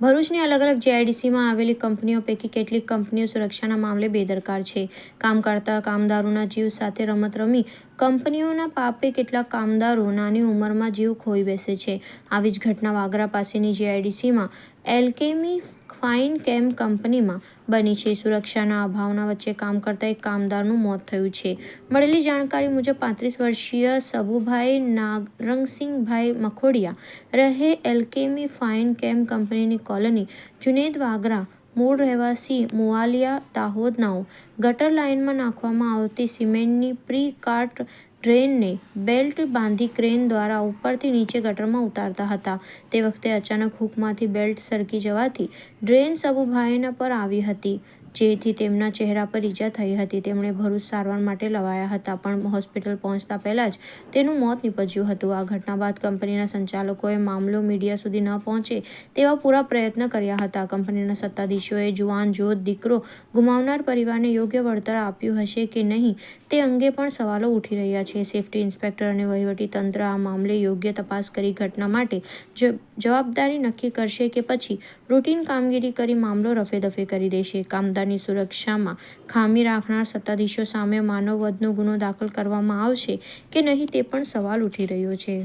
ભરૂચની અલગ અલગ જેઆઈડીસીમાં આવેલી કંપનીઓ પૈકી કેટલીક કંપનીઓ સુરક્ષાના મામલે બેદરકાર છે. કામ કરતા કામદારોના જીવ સાથે રમત રમી કંપનીઓના પાપે કેટલાક કામદારો નાની ઉંમરમાં જીવ ખોઈ બેસે છે. આવી જ ઘટના વાગરા પાસેની જેઆઈડીસીમાં એલ્કેમી ફાઇન કેમ કંપનીમાં બની છે? સુરક્ષાના અભાવના વચ્ચે કામ કરતા એક કામદારનું મોત થયું છે. મળેલી જાણકારી મુજબ પાંત્રીસ વર્ષીય સબુભાઈ નાગરંગસિંહભાઈ મખોડિયા રહે એલ્કેમી ફાઇન કેમ કંપનીની કોલોની જુનેદ વાગરા, મૂળ રહેવાસી મુવાલિયા દાહોદનાઓ. ગટર લાઇનમાં નાખવામાં આવતી સિમેન્ટની પ્રી કાટ ડ્રેનને બેલ્ટ બાંધી ક્રેન દ્વારા ઉપરથી નીચે ગટરમાં ઉતારતા હતા. તે વખતે અચાનક હુકમાંથી બેલ્ટ સરકી જવાથી ડ્રેન સબુભાઈના પર આવી હતી. જેથી તેમના ચહેરા પર ઈજા થઈ હતી. તેમણે ભરૂચ સારવાર માટે લવાયા હતા, પણ હોસ્પિટલ પહોંચતા પહેલાં જ તેનું મોત નીપજ્યું હતું. આ ઘટના બાદ કંપનીના સંચાલકોએ મામલો મીડિયા સુધી ન પહોંચે તેવા પૂરા પ્રયત્ન કર્યા હતા. કંપનીના સત્તાધીશોએ જુવાન જોત દીકરો ગુમાવનાર પરિવારને યોગ્ય વળતર આપ્યું હશે કે નહીં તે અંગે પણ સવાલો ઉઠી રહ્યા છે. સેફટી ઇન્સ્પેક્ટર અને વહીવટી તંત્ર આ મામલે યોગ્ય તપાસ કરી ઘટના માટે જવાબદારી નક્કી કરશે કે પછી રૂટીન કામગીરી કરી મામલો રફેદફે કરી દેશે. કામદારની સુરક્ષામાં ખામી રાખનાર સત્તાધીશો સામે માનવ વધનો ગુનો દાખલ કરવામાં આવશે કે નહીં તે પણ સવાલ ઉઠી રહ્યો છે.